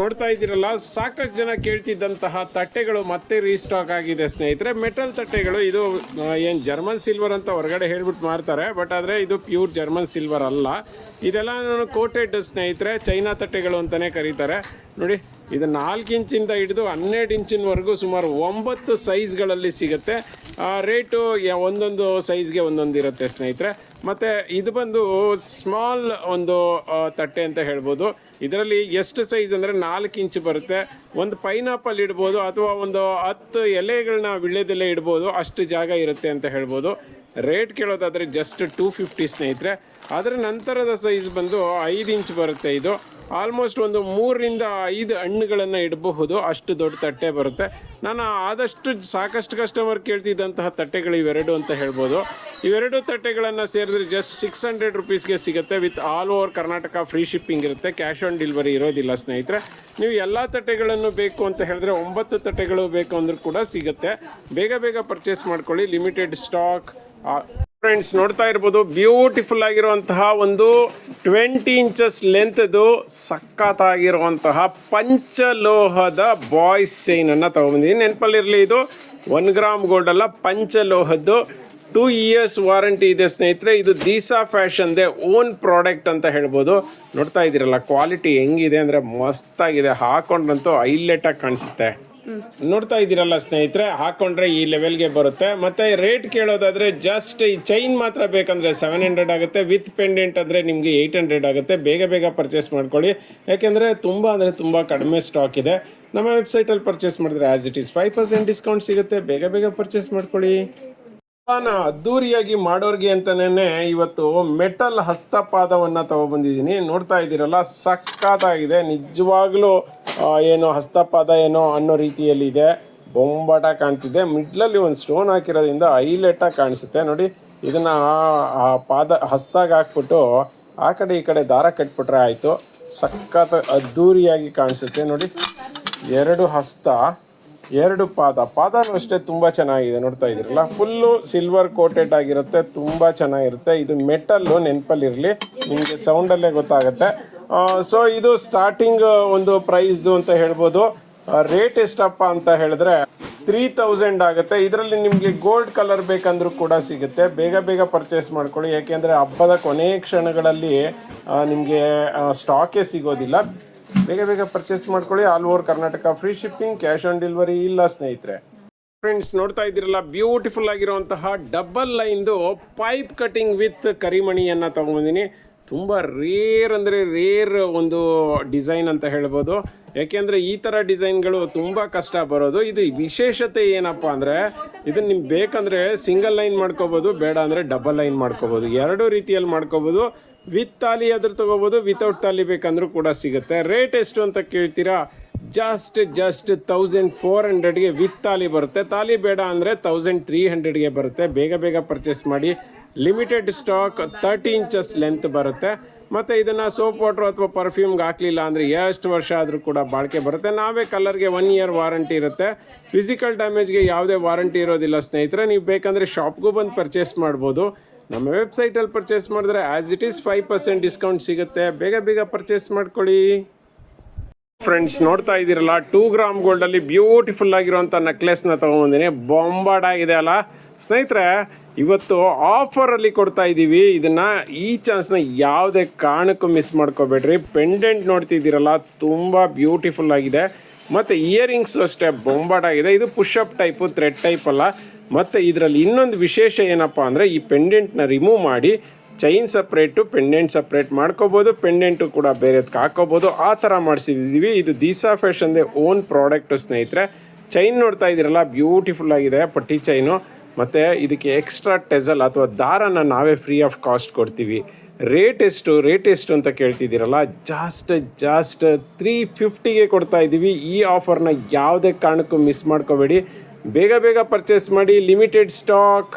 ನೋಡ್ತಾ ಇದ್ದೀರಲ್ಲ, ಸಾಕಷ್ಟು ಜನ ಕೇಳ್ತಿದ್ದಂತಹ ತಟ್ಟೆಗಳು ಮತ್ತೆ ರೀಸ್ಟಾಕ್ ಆಗಿದೆ ಸ್ನೇಹಿತರೆ. ಮೆಟಲ್ ತಟ್ಟೆಗಳು, ಇದು ಏನು ಜರ್ಮನ್ ಸಿಲ್ವರ್ ಅಂತ ಹೊರಗಡೆ ಹೇಳ್ಬಿಟ್ಟು ಮಾರ್ತಾರೆ ಬಟ್ ಆದರೆ ಇದು ಪ್ಯೂರ್ ಜರ್ಮನ್ ಸಿಲ್ವರ್ ಅಲ್ಲ. ಇದೆಲ್ಲ ಕೋಟೆಡ್ ಸ್ನೇಹಿತರೆ ಚೈನಾ ತಟ್ಟೆಗಳು ಅಂತಲೇ ಕರೀತಾರೆ. ನೋಡಿ ಇದು ನಾಲ್ಕು ಇಂಚಿಂದ ಹಿಡಿದು ಹನ್ನೆರಡು ಇಂಚಿನವರೆಗೂ ಸುಮಾರು ಒಂಬತ್ತು ಸೈಜ್ಗಳಲ್ಲಿ ಸಿಗುತ್ತೆ. ರೇಟು ಒಂದೊಂದು ಸೈಜ್ಗೆ ಒಂದೊಂದು ಇರುತ್ತೆ ಸ್ನೇಹಿತರೆ. ಮತ್ತು ಇದು ಬಂದು ಸ್ಮಾಲ್ ಒಂದು ತಟ್ಟೆ ಅಂತ ಹೇಳ್ಬೋದು. ಇದರಲ್ಲಿ ಎಷ್ಟು ಸೈಜ್ ಅಂದರೆ ನಾಲ್ಕು ಇಂಚ್ ಬರುತ್ತೆ. ಒಂದು ಪೈನಾಪಲ್ ಇಡ್ಬೋದು ಅಥವಾ ಒಂದು ಹತ್ತು ಎಲೆಗಳನ್ನ ವಿಳ್ಯದೆಲೆ ಇಡ್ಬೋದು. ಅಷ್ಟು ಜಾಗ ಇರುತ್ತೆ ಅಂತ ಹೇಳ್ಬೋದು. ರೇಟ್ ಕೇಳೋದಾದರೆ ಜಸ್ಟ್ ಟೂ ಫಿಫ್ಟಿ ಸ್ನೇಹಿತರೆ. ಅದರ ನಂತರದ ಸೈಜ್ ಬಂದು ಐದು ಇಂಚ್ ಬರುತ್ತೆ ಇದು. ಆಲ್ಮೋಸ್ಟ್ ಒಂದು ಮೂರರಿಂದ ಐದು ಹಣ್ಣುಗಳನ್ನು ಇಡಬಹುದು. ಅಷ್ಟು ದೊಡ್ಡ ತಟ್ಟೆ ಬರುತ್ತೆ. ನಾನು ಆದಷ್ಟು ಸಾಕಷ್ಟು ಕಸ್ಟಮರ್ ಕೇಳ್ತಿದ್ದಂತಹ ತಟ್ಟೆಗಳು ಇವೆರಡು ಅಂತ ಹೇಳ್ಬೋದು. ಇವೆರಡು ತಟ್ಟೆಗಳನ್ನು ಸೇರಿದ್ರೆ ಜಸ್ಟ್ ಸಿಕ್ಸ್ ಹಂಡ್ರೆಡ್ ರುಪೀಸ್ಗೆ ಸಿಗುತ್ತೆ. With all over Karnataka free shipping ಇರುತ್ತೆ. ಕ್ಯಾಶ್ ಆನ್ ಡೆಲಿವರಿ ಇರೋದಿಲ್ಲ ಸ್ನೇಹಿತರೆ. ನೀವು ಎಲ್ಲ ತಟ್ಟೆಗಳನ್ನು ಬೇಕು ಅಂತ ಹೇಳಿದ್ರೆ ಒಂಬತ್ತು ತಟ್ಟೆಗಳು ಬೇಕು ಅಂದರೂ ಕೂಡ ಸಿಗುತ್ತೆ. ಬೇಗ ಬೇಗ ಪರ್ಚೇಸ್ ಮಾಡ್ಕೊಳ್ಳಿ. ಲಿಮಿಟೆಡ್ ಸ್ಟಾಕ್ ಫ್ರೆಂಡ್ಸ್ ನೋಡ್ತಾ ಇರ್ಬೋದು ಬ್ಯೂಟಿಫುಲ್ ಆಗಿರುವಂತಹ ಒಂದು ಟ್ವೆಂಟಿ ಇಂಚಸ್ ಲೆಂತ್ದು ಸಖತ್ತಾಗಿರುವಂತಹ ಪಂಚಲೋಹದ ಬಾಯ್ಸ್ ಚೈನ್ ಅನ್ನ ನೆನಪಲ್ಲಿ ನೆನಪಲ್ಲಿರಲಿ ಇದು ಒನ್ ಗ್ರಾಮ್ ಗೋಲ್ಡ್ ಅಲ್ಲ, ಪಂಚಲೋಹದ್ದು ಟೂ ಇಯರ್ಸ್ ವಾರಂಟಿ ಇದೆ ಸ್ನೇಹಿತರೆ. ಇದು ದೀಸಾ ಫ್ಯಾಷನ್ದೆ ಓನ್ ಪ್ರಾಡಕ್ಟ್ ಅಂತ ಹೇಳ್ಬೋದು. ನೋಡ್ತಾ ಇದ್ದೀರಲ್ಲ ಕ್ವಾಲಿಟಿ ಹೆಂಗಿದೆ ಅಂದರೆ ಮಸ್ತಾಗಿದೆ. ಹಾಕೊಂಡ್ರಂತೂ ಐಲೆಟಾಗಿ ಕಾಣಿಸುತ್ತೆ. ನೋಡ್ತಾ ಇದ್ದೀರಲ್ಲ ಸ್ನೇಹಿತರೆ, ಹಾಕೊಂಡ್ರೆ ಈ ಲೆವೆಲ್ಗೆ ಬರುತ್ತೆ. ಮತ್ತೆ ರೇಟ್ ಕೇಳೋದಾದ್ರೆ ಜಸ್ಟ್ ಈ ಚೈನ್ ಮಾತ್ರ ಬೇಕಂದ್ರೆ ಸೆವೆನ್ ಹಂಡ್ರೆಡ್ ಆಗುತ್ತೆ. ವಿತ್ ಪೆಂಡೆಂಟ್ ಅಂದ್ರೆ ನಿಮಗೆ ಏಯ್ಟ್ ಹಂಡ್ರೆಡ್ ಆಗುತ್ತೆ. ಬೇಗ ಬೇಗ ಪರ್ಚೇಸ್ ಮಾಡ್ಕೊಳ್ಳಿ. ಯಾಕೆಂದ್ರೆ ತುಂಬಾ ಅಂದ್ರೆ ತುಂಬಾ ಕಡಿಮೆ ಸ್ಟಾಕ್ ಇದೆ. ನಮ್ಮ ವೆಬ್ಸೈಟಲ್ಲಿ ಪರ್ಚೇಸ್ ಮಾಡಿದ್ರೆ as it is five percent discount ಸಿಗುತ್ತೆ. ಬೇಗ ಬೇಗ ಪರ್ಚೇಸ್ ಮಾಡ್ಕೊಳ್ಳಿ. ಅದ್ದೂರಿಯಾಗಿ ಮಾಡೋರಿಗೆ ಅಂತಾನೆ ಇವತ್ತು ಮೆಟಲ್ ಹಸ್ತಪಾದವನ್ನ ತಗೊಬಂದಿದ್ದೀನಿ ನೋಡ್ತಾ ಇದ್ದೀರಲ್ಲ ಸಕ್ಕತ್ತಾಗಿದೆ ನಿಜವಾಗ್ಲೂ ಏನು ಹಸ್ತಪಾದ ಏನೋ ಅನ್ನೋ ರೀತಿಯಲ್ಲಿ ಇದೆ ಬೊಂಬಾಟ ಕಾಣ್ತಿದೆ. ಮಿಡ್ಲಲ್ಲಿ ಒಂದು ಸ್ಟೋನ್ ಹಾಕಿರೋದ್ರಿಂದ ಹೈಲೈಟಾಗಿ ಕಾಣಿಸುತ್ತೆ. ನೋಡಿ, ಇದನ್ನ ಆ- ಆ ಪಾದ ಹಸ್ತಾಗ ಹಾಕ್ಬಿಟ್ಟು ಆ ಕಡೆ ಈ ಕಡೆ ದಾರ ಕಟ್ಬಿಟ್ರೆ ಆಯಿತು. ಸಖತ್ ಅದ್ದೂರಿಯಾಗಿ ಕಾಣಿಸುತ್ತೆ. ನೋಡಿ, ಎರಡು ಹಸ್ತ, ಎರಡು ಪಾದ. ಪಾದನೂ ಅಷ್ಟೇ ತುಂಬಾ ಚೆನ್ನಾಗಿದೆ. ನೋಡ್ತಾ ಇದ್ದೀರಲ್ಲ? ಫುಲ್ಲು ಸಿಲ್ವರ್ ಕೋಟೆಡ್ ಆಗಿರುತ್ತೆ. ತುಂಬಾ ಚೆನ್ನಾಗಿರುತ್ತೆ. ಇದು ಮೆಟಲ್ಲು ನೆನಪಲ್ಲಿರಲಿ. ನಿಮಗೆ ಸೌಂಡಲ್ಲೇ ಗೊತ್ತಾಗುತ್ತೆ. ಸೊ ಇದು ಸ್ಟಾರ್ಟಿಂಗ್ ಒಂದು ಪ್ರೈಸ್ದು ಅಂತ ಹೇಳ್ಬೋದು. ರೇಟ್ ಎಷ್ಟಪ್ಪ ಅಂತ ಹೇಳಿದ್ರೆ ತ್ರೀ ತೌಸಂಡ್ ಆಗುತ್ತೆ. ಇದರಲ್ಲಿ ನಿಮಗೆ ಗೋಲ್ಡ್ ಕಲರ್ ಬೇಕಂದ್ರೂ ಕೂಡ ಸಿಗುತ್ತೆ. ಬೇಗ ಬೇಗ ಪರ್ಚೇಸ್ ಮಾಡ್ಕೊಳ್ಳಿ. ಯಾಕೆಂದರೆ ಹಬ್ಬದ ಕೊನೆಯ ಕ್ಷಣಗಳಲ್ಲಿ ನಿಮಗೆ ಸ್ಟಾಕೇ ಸಿಗೋದಿಲ್ಲ. ಬೇಗ ಬೇಗ ಪರ್ಚೇಸ್ ಮಾಡ್ಕೊಳ್ಳಿ. All over Karnataka free shipping cash on delivery ಇಲ್ಲ ಸ್ನೇಹಿತರೆ. ಫ್ರೆಂಡ್ಸ್ ನೋಡ್ತಾ ಇದ್ದೀರಲ್ಲ ಬ್ಯೂಟಿಫುಲ್ ಆಗಿರುವಂತಹ ಡಬಲ್ ಲೈನ್ದು ಪೈಪ್ ಕಟಿಂಗ್ ವಿತ್ ಕರಿಮಣಿಯನ್ನು ತಗೊಂಬಂದಿನಿ. ತುಂಬ ರೇರ್ ಅಂದರೆ ರೇರ್ ಒಂದು ಡಿಸೈನ್ ಅಂತ ಹೇಳ್ಬೋದು. ಯಾಕೆಂದರೆ ಈ ಥರ ಡಿಸೈನ್ಗಳು ತುಂಬ ಕಷ್ಟ ಬರೋದು. ಇದು ವಿಶೇಷತೆ ಏನಪ್ಪ ಅಂದರೆ ಇದನ್ನು ನಿಮ್ಗೆ ಬೇಕಂದರೆ ಸಿಂಗಲ್ ಲೈನ್ ಮಾಡ್ಕೋಬೋದು, ಬೇಡ ಅಂದರೆ ಡಬಲ್ ಲೈನ್ ಮಾಡ್ಕೋಬೋದು. ಎರಡೂ ರೀತಿಯಲ್ಲಿ ಮಾಡ್ಕೋಬೋದು. ವಿತ್ ತಾಲಿ ಆದರೂ ತೊಗೋಬೋದು ವಿತೌಟ್ ತಾಲಿ ಬೇಕಂದ್ರೂ ಕೂಡ ಸಿಗುತ್ತೆ. ರೇಟ್ ಎಷ್ಟು ಅಂತ ಕೇಳ್ತೀರಾ? ಜಸ್ಟ್ ಜಸ್ಟ್ ತೌಸಂಡ್ ಫೋರ್ ಹಂಡ್ರೆಡ್ಗೆ ವಿತ್ ತಾಲಿ ಬರುತ್ತೆ. ತಾಲಿ ಬೇಡ ಅಂದರೆ ತೌಸಂಡ್ ತ್ರೀ ಹಂಡ್ರೆಡ್ಗೆ ಬರುತ್ತೆ. ಬೇಗ ಬೇಗ ಪರ್ಚೇಸ್ ಮಾಡಿ. Limited stock thirty inches length ಬರುತ್ತೆ. ಮತ್ತು ಇದನ್ನು ಸೋಪ್ ವಾಟ್ರ್ ಅಥವಾ ಪರ್ಫ್ಯೂಮ್ಗೆ ಹಾಕಲಿಲ್ಲ ಅಂದರೆ ಎಷ್ಟು ವರ್ಷ ಆದರೂ ಕೂಡ ಬಾಳಿಕೆ ಬರುತ್ತೆ. ನಾವೇ ಕಲರ್ಗೆ ಒನ್ ಇಯರ್ ವಾರಂಟಿ ಇರುತ್ತೆ. ಫಿಸಿಕಲ್ ಡ್ಯಾಮೇಜ್ಗೆ ಯಾವುದೇ ವಾರಂಟಿ ಇರೋದಿಲ್ಲ ಸ್ನೇಹಿತರೆ. ನೀವು ಬೇಕಂದರೆ ಶಾಪ್ಗೂ ಬಂದು ಪರ್ಚೇಸ್ ಮಾಡ್ಬೋದು. ನಮ್ಮ ವೆಬ್ಸೈಟಲ್ಲಿ ಪರ್ಚೇಸ್ ಮಾಡಿದ್ರೆ as it is five percent discount ಸಿಗುತ್ತೆ. ಬೇಗ ಬೇಗ ಪರ್ಚೇಸ್ ಮಾಡ್ಕೊಳ್ಳಿ. ಫ್ರೆಂಡ್ಸ್ ನೋಡ್ತಾ ಇದ್ದೀರಲ್ಲ ಟೂ ಗ್ರಾಮ್ ಗೋಲ್ಡಲ್ಲಿ ಬ್ಯೂಟಿಫುಲ್ ಆಗಿರುವಂಥ ನೆಕ್ಲೆಸ್ನ ತೊಗೊಂಬಂದಿನಿ ಬೊಂಬಾಡ್ ಆಗಿದೆ ಅಲ್ಲ. ಸ್ನೇಹಿತರೆ ಇವತ್ತು ಆಫರಲ್ಲಿ ಕೊಡ್ತಾ ಇದ್ದೀವಿ ಇದನ್ನು ಈ ಚಾನ್ಸ್ನ ಯಾವುದೇ ಕಾರಣಕ್ಕೂ ಮಿಸ್ ಮಾಡ್ಕೋಬೇಡ್ರಿ. ಪೆಂಡೆಂಟ್ ನೋಡ್ತಿದ್ದೀರಲ್ಲ, ತುಂಬ ಬ್ಯೂಟಿಫುಲ್ ಆಗಿದೆ. ಮತ್ತು ಇಯರಿಂಗ್ಸು ಅಷ್ಟೇ ಬೊಂಬಾಟ್ ಆಗಿದೆ. ಇದು ಅಪ್ ಟೈಪು, ಥ್ರೆಡ್ ಟೈಪ್ ಅಲ್ಲ. ಮತ್ತು ಇದರಲ್ಲಿ ಇನ್ನೊಂದು ವಿಶೇಷ ಏನಪ್ಪ ಅಂದರೆ, ಈ ಪೆಂಡೆಂಟ್ನ ರಿಮೂವ್ ಮಾಡಿ ಚೈನ್ ಸಪ್ರೇಟು, ಪೆಂಡೆಂಟ್ ಸಪ್ರೇಟ್ ಮಾಡ್ಕೋಬೋದು. ಪೆಂಡೆಂಟು ಕೂಡ ಬೇರೆದಕ್ಕೆ ಹಾಕೋಬೋದು. ಆ ಥರ ಮಾಡಿಸಿದ್ದೀವಿ ಇದು ದೀಸಾ ಫ್ಯಾಷನ್ದೇ ಓನ್ ಪ್ರಾಡಕ್ಟು ಸ್ನೇಹಿತರೆ. ಚೈನ್ ನೋಡ್ತಾ ಇದ್ದೀರಲ್ಲ ಬ್ಯೂಟಿಫುಲ್ ಆಗಿದೆ ಪಟ್ಟಿ ಚೈನು. ಮತ್ತು ಇದಕ್ಕೆ ಎಕ್ಸ್ಟ್ರಾ ಟೆಸಲ್ ಅಥವಾ ದಾರನ ನಾವೇ ಫ್ರೀ ಆಫ್ ಕಾಸ್ಟ್ ಕೊಡ್ತೀವಿ. ರೇಟ್ ಎಷ್ಟು ರೇಟ್ ಎಷ್ಟು ಅಂತ ಕೇಳ್ತಿದ್ದೀರಲ್ಲ ಜಾಸ್ಟ್ ಜಾಸ್ಟ್ ತ್ರೀ ಫಿಫ್ಟಿಗೆ ಕೊಡ್ತಾ ಇದ್ದೀವಿ. ಈ ಆಫರ್ನ ಯಾವುದೇ ಕಾರಣಕ್ಕೂ ಮಿಸ್ ಮಾಡ್ಕೋಬೇಡಿ. ಬೇಗ ಬೇಗ ಪರ್ಚೇಸ್ ಮಾಡಿ ಲಿಮಿಟೆಡ್ ಸ್ಟಾಕ್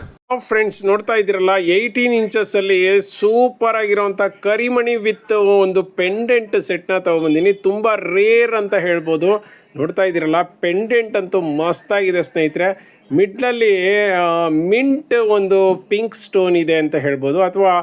ಫ್ರೆಂಡ್ಸ್ ನೋಡ್ತಾ ಇದ್ದೀರಲ್ಲ ಏಯ್ಟೀನ್ ಇಂಚಸ್ಸಲ್ಲಿ ಸೂಪರ್ ಆಗಿರೋಂಥ ಕರಿಮಣಿ ವಿತ್ ಒಂದು ಪೆಂಡೆಂಟ್ ಸೆಟ್ನ ತೊಗೊಂಬಂದಿನಿ. ತುಂಬ ರೇರ್ ಅಂತ ಹೇಳ್ಬೋದು. ನೋಡ್ತಾ ಇದ್ದೀರಲ್ಲ ಪೆಂಡೆಂಟ್ ಅಂತೂ ಮಸ್ತಾಗಿದೆ ಸ್ನೇಹಿತರೆ. ಮಿಡ್ಲಲ್ಲಿ ಮಿಂಟ್ ಒಂದು ಪಿಂಕ್ ಸ್ಟೋನ್ ಇದೆ ಅಂತ ಹೇಳ್ಬೋದು, ಅಥವಾ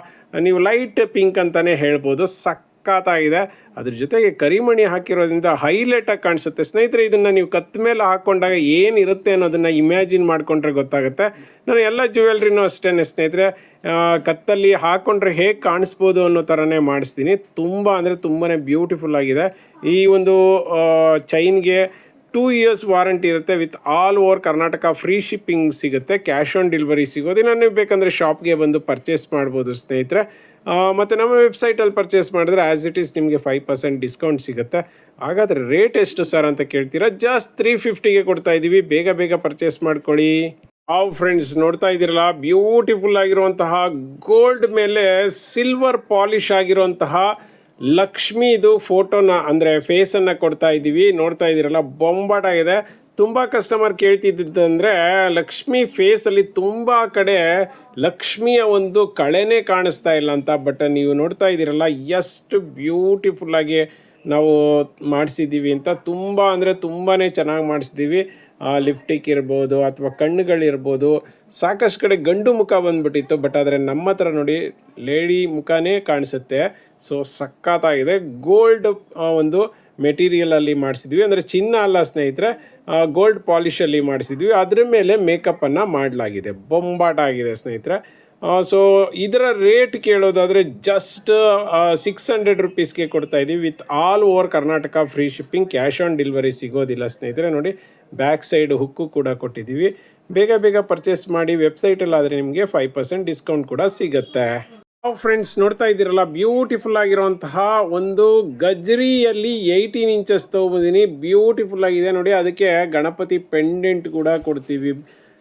ನೀವು ಲೈಟ್ ಪಿಂಕ್ ಅಂತಲೇ ಹೇಳ್ಬೋದು ಸಕ್ಕತ್ತಾಗಿದೆ ಅದ್ರ ಜೊತೆಗೆ ಕರಿಮಣಿ ಹಾಕಿರೋದ್ರಿಂದ ಹೈಲೈಟ್ ಆಗಿ ಕಾಣಿಸುತ್ತೆ. ಸ್ನೇಹಿತರೆ, ಇದನ್ನ ನೀವು ಕತ್ತ ಮೇಲೆ ಹಾಕೊಂಡಾಗ ಏನಿರುತ್ತೆ ಅನ್ನೋದನ್ನ ಇಮ್ಯಾಜಿನ್ ಮಾಡ್ಕೊಂಡ್ರೆ ಗೊತ್ತಾಗುತ್ತೆ. ನಾನು ಎಲ್ಲ ಜ್ಯುವೆಲ್ರಿನೂ ಅಷ್ಟೇ ಸ್ನೇಹಿತರೆ. ಕತ್ತಲ್ಲಿ ಹಾಕೊಂಡ್ರೆ ಹೇಗೆ ಕಾಣಿಸ್ಬೋದು ಅನ್ನೋ ಥರನೇ ಮಾಡಿಸ್ತೀನಿ. ತುಂಬ ಅಂದರೆ ತುಂಬಾ ಬ್ಯೂಟಿಫುಲ್ ಆಗಿದೆ. ಈ ಒಂದು ಚೈನ್ಗೆ ಟೂ ಇಯರ್ಸ್ ವಾರಂಟಿ ಇರುತ್ತೆ with all over Karnataka free shipping ಸಿಗುತ್ತೆ ಕ್ಯಾಶ್ ಆನ್ ಡೆಲಿವರಿ ಸಿಗೋದಿಲ್ಲ ನೀವು ಬೇಕಂದರೆ ಶಾಪ್ಗೆ ಬಂದು ಪರ್ಚೇಸ್ ಮಾಡ್ಬೋದು ಸ್ನೇಹಿತರೆ. ಆ, ಮತ್ತು ನಮ್ಮ ವೆಬ್ಸೈಟಲ್ಲಿ ಪರ್ಚೇಸ್ ಮಾಡಿದ್ರೆ ಆ್ಯಸ್ ಇಟ್ ಈಸ್ ನಿಮಗೆ ಫೈವ್ ಪರ್ಸೆಂಟ್ ಡಿಸ್ಕೌಂಟ್ ಸಿಗುತ್ತೆ. ಹಾಗಾದರೆ ರೇಟ್ ಎಷ್ಟು ಸರ್ ಅಂತ ಕೇಳ್ತೀರಾ? ಜಸ್ಟ್ ತ್ರೀ ಫಿಫ್ಟಿಗೆ ಕೊಡ್ತಾ ಇದ್ದೀವಿ ಬೇಗ ಬೇಗ ಪರ್ಚೇಸ್ ಮಾಡ್ಕೊಳ್ಳಿ. ಹಾವ್ ಫ್ರೆಂಡ್ಸ್ ನೋಡ್ತಾ ಇದ್ದೀರಲ್ಲ? ಬ್ಯೂಟಿಫುಲ್ ಆಗಿರುವಂತಹ ಗೋಲ್ಡ್ ಮೇಲೆ ಸಿಲ್ವರ್ ಪಾಲಿಶ್ ಆಗಿರುವಂತಹ ಲಕ್ಷ್ಮಿದು ಫೋಟೋನ, ಅಂದರೆ ಫೇಸನ್ನು ಕೊಡ್ತಾ ಇದ್ದೀವಿ ನೋಡ್ತಾ ಇದ್ದೀರಲ್ಲ, ಬೊಂಬಾಟಾಗಿದೆ. ತುಂಬ ಕಸ್ಟಮರ್ ಕೇಳ್ತಿದ್ದಂದರೆ ಲಕ್ಷ್ಮಿ ಫೇಸಲ್ಲಿ ತುಂಬ ಕಡೆ ಲಕ್ಷ್ಮಿಯ ಒಂದು ಕಳೆನೇ ಕಾಣಿಸ್ತಾ ಇಲ್ಲ ಅಂತ. ಬಟ್ ನೀವು ನೋಡ್ತಾ ಇದ್ದೀರಲ್ಲ, ಎಷ್ಟು ಬ್ಯೂಟಿಫುಲ್ಲಾಗಿ ನಾವು ಮಾಡಿಸಿದ್ದೀವಿ ಅಂತ. ತುಂಬ ಅಂದರೆ ತುಂಬಾ ಚೆನ್ನಾಗಿ ಮಾಡಿಸಿದ್ದೀವಿ. ಲಿಫ್ಟಿಕ್ ಇರ್ಬೋದು ಅಥವಾ ಕಣ್ಣುಗಳಿರ್ಬೋದು. ಸಾಕಷ್ಟು ಕಡೆ ಗಂಡು ಮುಖ ಬಂದ್ಬಿಟ್ಟಿತ್ತು, ಬಟ್ ಆದರೆ ನಮ್ಮ ಹತ್ರ ನೋಡಿ ಲೇಡಿ ಮುಖನೇ ಕಾಣಿಸುತ್ತೆ. ಸೊ ಸಖತ್ತಾಗಿದೆ. ಗೋಲ್ಡ್ ಒಂದು ಮೆಟೀರಿಯಲಲ್ಲಿ ಮಾಡಿಸಿದ್ವಿ. ಅಂದರೆ ಚಿನ್ನ ಅಲ್ಲ ಸ್ನೇಹಿತರೆ ಗೋಲ್ಡ್ ಪಾಲಿಷಲ್ಲಿ ಮಾಡಿಸಿದ್ವಿ. ಅದ್ರ ಮೇಲೆ ಮೇಕಪ್ಪನ್ನು ಮಾಡಲಾಗಿದೆ. ಬೊಂಬಾಟ ಆಗಿದೆ ಸ್ನೇಹಿತರೆ. ಸೊ ಇದರ ರೇಟ್ ಕೇಳೋದಾದರೆ ಜಸ್ಟ್ ಸಿಕ್ಸ್ ಹಂಡ್ರೆಡ್ ರುಪೀಸ್ಗೆ ಕೊಡ್ತಾ ಇದ್ದೀವಿ with all over Karnataka free shipping cash on delivery ಸಿಗೋದಿಲ್ಲ ಸ್ನೇಹಿತರೆ. ನೋಡಿ ಬ್ಯಾಕ್ ಸೈಡ್ ಹುಕ್ಕು ಕೂಡ ಕೊಟ್ಟಿದ್ದೀವಿ. ಬೇಗ ಬೇಗ ಪರ್ಚೇಸ್ ಮಾಡಿ ವೆಬ್ಸೈಟಲ್ಲಿ ಆದರೆ ನಿಮಗೆ ಫೈವ್ ಪರ್ಸೆಂಟ್ ಡಿಸ್ಕೌಂಟ್ ಕೂಡ ಸಿಗುತ್ತೆ. ಫ್ರೆಂಡ್ಸ್ ನೋಡ್ತಾ ಇದ್ದೀರಲ್ಲ ಬ್ಯೂಟಿಫುಲ್ ಆಗಿರುವಂತಹ ಒಂದು ಗಜ್ರಿಯಲ್ಲಿ ಏಯ್ಟೀನ್ ಇಂಚಸ್ ತೊಗೊಬೋದೀನಿ. ಬ್ಯೂಟಿಫುಲ್ ಆಗಿದೆ ನೋಡಿ, ಅದಕ್ಕೆ ಗಣಪತಿ ಪೆಂಡೆಂಟ್ ಕೂಡ ಕೊಡ್ತೀವಿ.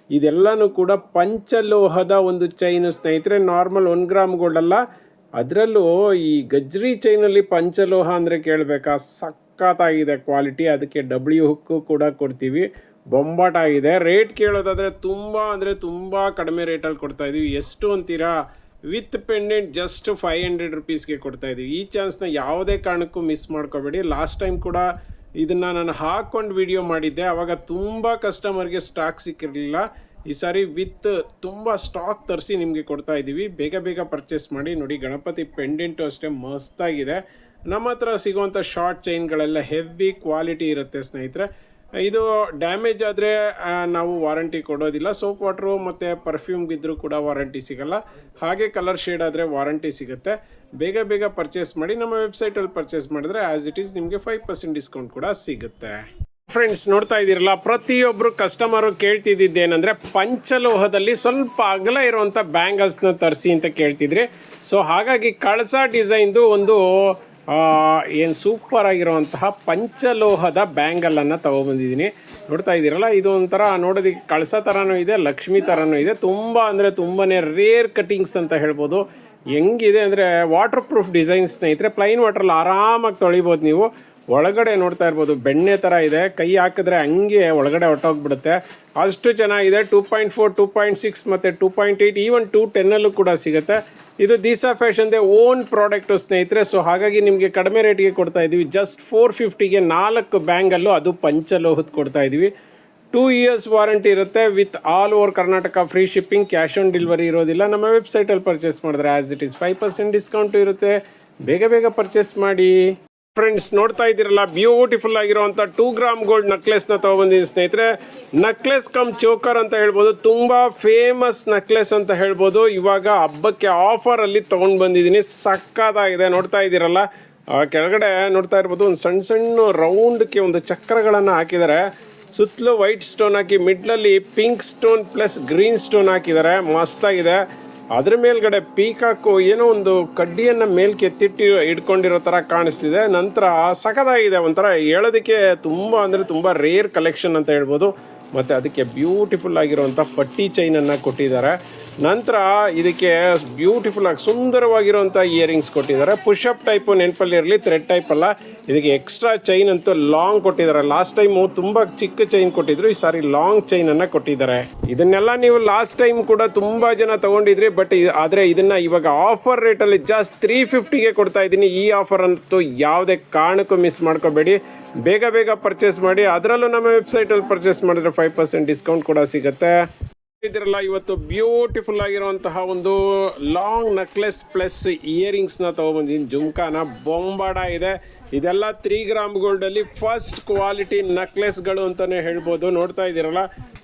ಇದೆಲ್ಲನೂ ಕೂಡ ಪಂಚಲೋಹದ ಒಂದು ಚೈನು ಸ್ನೇಹಿತರೆ ನಾರ್ಮಲ್ ಒನ್ ಗ್ರಾಮ್ ಗೋಲ್ಡ್ ಅಲ್ಲ. ಅದರಲ್ಲೂ ಈ ಗಜ್ರಿ ಚೈನಲ್ಲಿ ಪಂಚಲೋಹ ಅಂದರೆ ಕೇಳಬೇಕಾ? ಸಖತ್ತಾಗಿದೆ ಕ್ವಾಲಿಟಿ ಅದಕ್ಕೆ ಡಬ್ಲ್ಯೂ ಹುಕ್ಕು ಕೂಡ ಕೊಡ್ತೀವಿ. ಬೊಂಬಾಟಾಗಿದೆ. ರೇಟ್ ಕೇಳೋದಾದರೆ ತುಂಬ ಅಂದರೆ ತುಂಬ ಕಡಿಮೆ ರೇಟಲ್ಲಿ ಕೊಡ್ತಾ ಇದೀವಿ. ಎಷ್ಟು ಅಂತೀರಾ? With pendant just five hundred ರುಪೀಸ್ಗೆ ಕೊಡ್ತಾ ಇದೀವಿ. ಈ ಚಾನ್ಸ್ನ ಯಾವುದೇ ಕಾರಣಕ್ಕೂ ಮಿಸ್ ಮಾಡ್ಕೋಬೇಡಿ. ಲಾಸ್ಟ್ ಟೈಮ್ ಕೂಡ ಇದನ್ನು ನಾನು ಹಾಕ್ಕೊಂಡು ವಿಡಿಯೋ ಮಾಡಿದ್ದೆ. ಆವಾಗ ತುಂಬ ಕಸ್ಟಮರ್ಗೆ ಸ್ಟಾಕ್ ಸಿಕ್ಕಿರಲಿಲ್ಲ. ಈ ಸಾರಿ ವಿತ್ ತುಂಬ ಸ್ಟಾಕ್ ತರಿಸಿ ನಿಮಗೆ ಕೊಡ್ತಾ ಇದ್ದೀವಿ ಬೇಗ ಬೇಗ ಪರ್ಚೇಸ್ ಮಾಡಿ. ನೋಡಿ ಗಣಪತಿ ಪೆಂಡೆಂಟು ಅಷ್ಟೇ ಮಸ್ತಾಗಿದೆ. ನಮ್ಮ ಹತ್ರ ಸಿಗುವಂಥ ಶಾರ್ಟ್ ಚೈನ್ಗಳೆಲ್ಲ ಹೆವಿ ಕ್ವಾಲಿಟಿ ಇರುತ್ತೆ ಸ್ನೇಹಿತರೆ. ಇದು ಡ್ಯಾಮೇಜ್ ಆದರೆ ನಾವು ವಾರಂಟಿ ಕೊಡೋದಿಲ್ಲ. ಸೋಪ್ ವಾಟ್ರು ಮತ್ತು ಪರ್ಫ್ಯೂಮ್ ಬಿದ್ದರೂ ಕೂಡ ವಾರಂಟಿ ಸಿಗಲ್ಲ. ಹಾಗೆ ಕಲರ್ ಶೇಡ್ ಆದರೆ ವಾರಂಟಿ ಸಿಗುತ್ತೆ. ಬೇಗ ಬೇಗ ಪರ್ಚೇಸ್ ಮಾಡಿ, ನಮ್ಮ ವೆಬ್ಸೈಟಲ್ಲಿ ಪರ್ಚೇಸ್ ಮಾಡಿದ್ರೆ ಆ್ಯಸ್ ಇಟ್ ಈಸ್ ನಿಮಗೆ ಫೈವ್ ಪರ್ಸೆಂಟ್ ಡಿಸ್ಕೌಂಟ್ ಕೂಡ ಸಿಗುತ್ತೆ. ಫ್ರೆಂಡ್ಸ್ ನೋಡ್ತಾ ಇದ್ದೀರಲ್ಲ ಪ್ರತಿಯೊಬ್ಬರು ಕಸ್ಟಮರು ಕೇಳ್ತಿದ್ದೇನೆಂದರೆ ಪಂಚಲೋಹದಲ್ಲಿ ಸ್ವಲ್ಪ ಅಗಲ ಇರುವಂಥ ಬ್ಯಾಂಗಲ್ಸ್ನ ತರಿಸಿ ಅಂತ ಕೇಳ್ತಿದ್ರಿ. ಸೊ ಹಾಗಾಗಿ ಕಳಸ ಡಿಸೈನ್ದು ಒಂದು ಏನು ಸೂಪರ್ ಆಗಿರುವಂತಹ ಪಂಚಲೋಹದ ಬ್ಯಾಂಗಲನ್ನು ತಗೊಬಂದಿದ್ದೀನಿ. ನೋಡ್ತಾ ಇದ್ದೀರಲ್ಲ, ಇದು ಒಂಥರ ನೋಡೋದಕ್ಕೆ ಕಳಸ ಥರನೂ ಇದೆ, ಲಕ್ಷ್ಮಿ ಥರನೂ ಇದೆ. ತುಂಬ ಅಂದರೆ ತುಂಬಾ ರೇರ್ ಕಟಿಂಗ್ಸ್ ಅಂತ ಹೇಳ್ಬೋದು. ಹೆಂಗಿದೆ ಅಂದರೆ ವಾಟರ್ ಪ್ರೂಫ್ ಡಿಸೈನ್ ಸ್ನೇಹಿತರೆ ಪ್ಲೈನ್ ವಾಟ್ರಲ್ಲಿ ಆರಾಮಾಗಿ ತೊಳಿಬೋದು ನೀವು. ಒಳಗಡೆ ನೋಡ್ತಾ ಇರ್ಬೋದು, ಬೆಣ್ಣೆ ಥರ ಇದೆ. ಕೈ ಹಾಕಿದ್ರೆ ಹಂಗೆ ಒಳಗಡೆ ಹೊಟ್ಟೋಗ್ಬಿಡುತ್ತೆ. ಅಷ್ಟು ಚೆನ್ನಾಗಿದೆ. Two point four two point six ಮತ್ತು two point eight even two ಟೆನ್ನಲ್ಲೂ ಕೂಡ ಸಿಗುತ್ತೆ. ಇದು ದಿಸಾ ಫ್ಯಾಷನ್ದೇ ಓನ್ ಪ್ರಾಡಕ್ಟು ಸ್ನೇಹಿತರೆ. ಸೊ ಹಾಗಾಗಿ ನಿಮಗೆ ಕಡಿಮೆ ರೇಟಿಗೆ ಕೊಡ್ತಾ ಇದ್ದೀವಿ. ಜಸ್ಟ್ ಫೋರ್ ಫಿಫ್ಟಿಗೆ ನಾಲ್ಕು ಬ್ಯಾಂಗಲ್ಲು, ಅದು ಪಂಚಲೋಹದ ಕೊಡ್ತಾ ಇದ್ದೀವಿ. ಟೂ ಇಯರ್ಸ್ ವಾರಂಟಿ ಇರುತ್ತೆ. With all over Karnataka free shipping cash on delivery ಇರೋದಿಲ್ಲ. ನಮ್ಮ ವೆಬ್ಸೈಟಲ್ಲಿ ಪರ್ಚೇಸ್ ಮಾಡಿದ್ರೆ as it is five percent discount ಇರುತ್ತೆ. ಬೇಗ ಬೇಗ ಪರ್ಚೇಸ್ ಮಾಡಿ. ಫ್ರೆಂಡ್ಸ್ ನೋಡ್ತಾ ಇದ್ದೀರಲ್ಲ ಬ್ಯೂಟಿಫುಲ್ ಆಗಿರುವಂಥ ಟೂ ಗ್ರಾಮ್ ಗೋಲ್ಡ್ ನೆಕ್ಲೆಸ್ನ ತೊಗೊಬಂದಿದ್ದೀನಿ ಸ್ನೇಹಿತರೆ. ನಕ್ಲೆಸ್ ಕಮ್ ಚೋಕರ್ ಅಂತ ಹೇಳ್ಬೋದು, ತುಂಬ ಫೇಮಸ್ ನಕ್ಲೆಸ್ ಅಂತ ಹೇಳ್ಬೋದು. ಇವಾಗ ಹಬ್ಬಕ್ಕೆ ಆಫರಲ್ಲಿ ತೊಗೊಂಡು ಬಂದಿದ್ದೀನಿ ಸಕ್ಕತ್ತಾಗಿದೆ, ನೋಡ್ತಾ ಇದ್ದೀರಲ್ಲ. ಕೆಳಗಡೆ ನೋಡ್ತಾ ಇರ್ಬೋದು, ಒಂದು ಸಣ್ಣ ಸಣ್ಣ ರೌಂಡ್ಗೆ ಒಂದು ಚಕ್ರಗಳನ್ನು ಹಾಕಿದ್ದಾರೆ. ಸುತ್ತಲೂ ವೈಟ್ ಸ್ಟೋನ್ ಹಾಕಿ ಮಿಡ್ಲಲ್ಲಿ pink stone plus green stone ಹಾಕಿದ್ದಾರೆ. ಮಸ್ತಾಗಿದೆ. ಅದ್ರ ಮೇಲ್ಗಡೆ ಪೀಕಾಕು ಏನೋ ಒಂದು ಕಡ್ಡಿಯನ್ನು ಮೇಲ್ಕೆ ಎತ್ತಿಟ್ಟು ಇಟ್ಕೊಂಡಿರೋ ಥರ ಕಾಣಿಸ್ತಿದೆ. ನಂತರ ಸಖತ್ತಾಗಿದೆ ಒಂಥರ ಹೇಳೋದಕ್ಕೆ ತುಂಬ ಅಂದರೆ ತುಂಬ ರೇರ್ ಕಲೆಕ್ಷನ್ ಅಂತ ಹೇಳ್ಬೋದು. ಮತ್ತು ಅದಕ್ಕೆ ಬ್ಯೂಟಿಫುಲ್ ಆಗಿರುವಂಥ ಪಟ್ಟಿ ಚೈನನ್ನು ಕೊಟ್ಟಿದ್ದಾರೆ. ನಂತರ ಇದಕ್ಕೆ ಬ್ಯೂಟಿಫುಲ್ ಆಗಿ ಸುಂದರವಾಗಿರುವಂಥ ಇಯರಿಂಗ್ಸ್ ಕೊಟ್ಟಿದ್ದಾರೆ. ಪುಷಪ್ ಟೈಪು ನೆನಪಲ್ಲಿರಲಿ ಥ್ರೆಡ್ ಟೈಪ್ ಅಲ್ಲ. ಇದಕ್ಕೆ ಎಕ್ಸ್ಟ್ರಾ ಚೈನ್ ಅಂತೂ ಲಾಂಗ್ ಕೊಟ್ಟಿದ್ದಾರೆ. ಲಾಸ್ಟ್ ಟೈಮು ತುಂಬ ಚಿಕ್ಕ ಚೈನ್ ಕೊಟ್ಟಿದ್ರು, ಈ ಸಾರಿ ಲಾಂಗ್ ಚೈನನ್ನು ಕೊಟ್ಟಿದ್ದಾರೆ. ಇದನ್ನೆಲ್ಲ ನೀವು ಲಾಸ್ಟ್ ಟೈಮ್ ಕೂಡ ತುಂಬ ಜನ ತಗೊಂಡಿದ್ರಿ ಬಟ್ ಆದರೆ ಇದನ್ನು ಇವಾಗ ಆಫರ್ ರೇಟಲ್ಲಿ ಜಸ್ಟ್ ತ್ರೀ ಫಿಫ್ಟಿಗೆ ಕೊಡ್ತಾ ಇದ್ದೀನಿ. ಈ ಆಫರ್ ಅಂತೂ ಯಾವುದೇ ಕಾರಣಕ್ಕೂ ಮಿಸ್ ಮಾಡ್ಕೋಬೇಡಿ. ಬೇಗ ಬೇಗ ಪರ್ಚೇಸ್ ಮಾಡಿ, ಅದರಲ್ಲೂ ನಮ್ಮ ವೆಬ್ಸೈಟಲ್ಲಿ ಪರ್ಚೇಸ್ ಮಾಡಿದ್ರೆ ಫೈವ್ ಪರ್ಸೆಂಟ್ ಡಿಸ್ಕೌಂಟ್ ಕೂಡ ಸಿಗುತ್ತೆ. ಇದ್ರಲ್ಲ ಇವತ್ತು ಬ್ಯೂಟಿಫುಲ್ ಆಗಿರುವಂತಹ ಒಂದು ಲಾಂಗ್ ನೆಕ್ಲೆಸ್ ಪ್ಲಸ್ ಇಯರಿಂಗ್ಸ್ನ ತೊಗೊಬಂದಿದ್ದೀನಿ. ಜುಮ್ಕಾನ ಬೊಂಬಾಡ ಇದೆ. ಇದೆಲ್ಲ ತ್ರೀ ಗ್ರಾಮ್ ಗೋಲ್ಡಲ್ಲಿ ಫಸ್ಟ್ ಕ್ವಾಲಿಟಿ ನೆಕ್ಲೆಸ್ಗಳು ಅಂತಲೇ ಹೇಳ್ಬೋದು. ನೋಡ್ತಾ ಇದ್ದೀರಲ್ಲ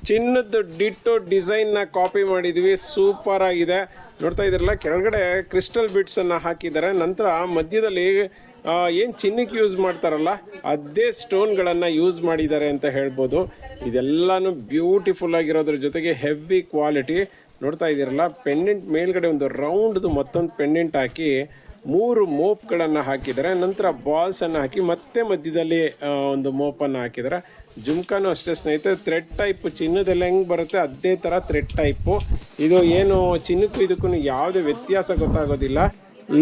ಚಿನ್ನದ ಡಿಟ್ಟೋ ಡಿಸೈನ್ನ ಕಾಪಿ ಮಾಡಿದ್ವಿ. ಸೂಪರ್ ಆಗಿದೆ. ನೋಡ್ತಾ ಇದ್ದೀರಲ್ಲ, ಕೆಳಗಡೆ ಕ್ರಿಸ್ಟಲ್ ಬಿಟ್ಸನ್ನು ಹಾಕಿದ್ದಾರೆ. ನಂತರ ಮಧ್ಯದಲ್ಲಿ ಏನು ಚಿನ್ನಕ್ಕೆ ಯೂಸ್ ಮಾಡ್ತಾರಲ್ಲ, ಅದೇ ಸ್ಟೋನ್ಗಳನ್ನು ಯೂಸ್ ಮಾಡಿದ್ದಾರೆ ಅಂತ ಹೇಳ್ಬೋದು. ಇದೆಲ್ಲನೂ ಬ್ಯೂಟಿಫುಲ್ ಆಗಿರೋದ್ರ ಜೊತೆಗೆ ಹೆವಿ ಕ್ವಾಲಿಟಿ ನೋಡ್ತಾ ಇದ್ದೀರಲ್ಲ ಪೆಂಡೆಂಟ್ ಮೇಲ್ಗಡೆ ಒಂದು ರೌಂಡ್ದು ಮತ್ತೊಂದು ಪೆಂಡೆಂಟ್ ಹಾಕಿ ಮೂರು ಮೋಪ್ಗಳನ್ನು ಹಾಕಿದ್ದಾರೆ. ನಂತರ ಬಾಲ್ಸನ್ನು ಹಾಕಿ ಮತ್ತೆ ಮಧ್ಯದಲ್ಲಿ ಒಂದು ಮೋಪನ್ನು ಹಾಕಿದ್ದಾರೆ. ಜುಮ್ಕಾನು ಅಷ್ಟೇ ಸ್ನೇಹಿತರೆ ಥ್ರೆಡ್ ಟೈಪ್ ಚಿನ್ನದಲ್ಲಿ ಹೆಂಗೆ ಬರುತ್ತೆ, ಅದೇ ಥರ ಥ್ರೆಡ್ ಟೈಪು ಇದು ಏನು ಚಿನ್ನಕ್ಕೂ ಇದಕ್ಕೂ ಯಾವುದೇ ವ್ಯತ್ಯಾಸ ಗೊತ್ತಾಗೋದಿಲ್ಲ.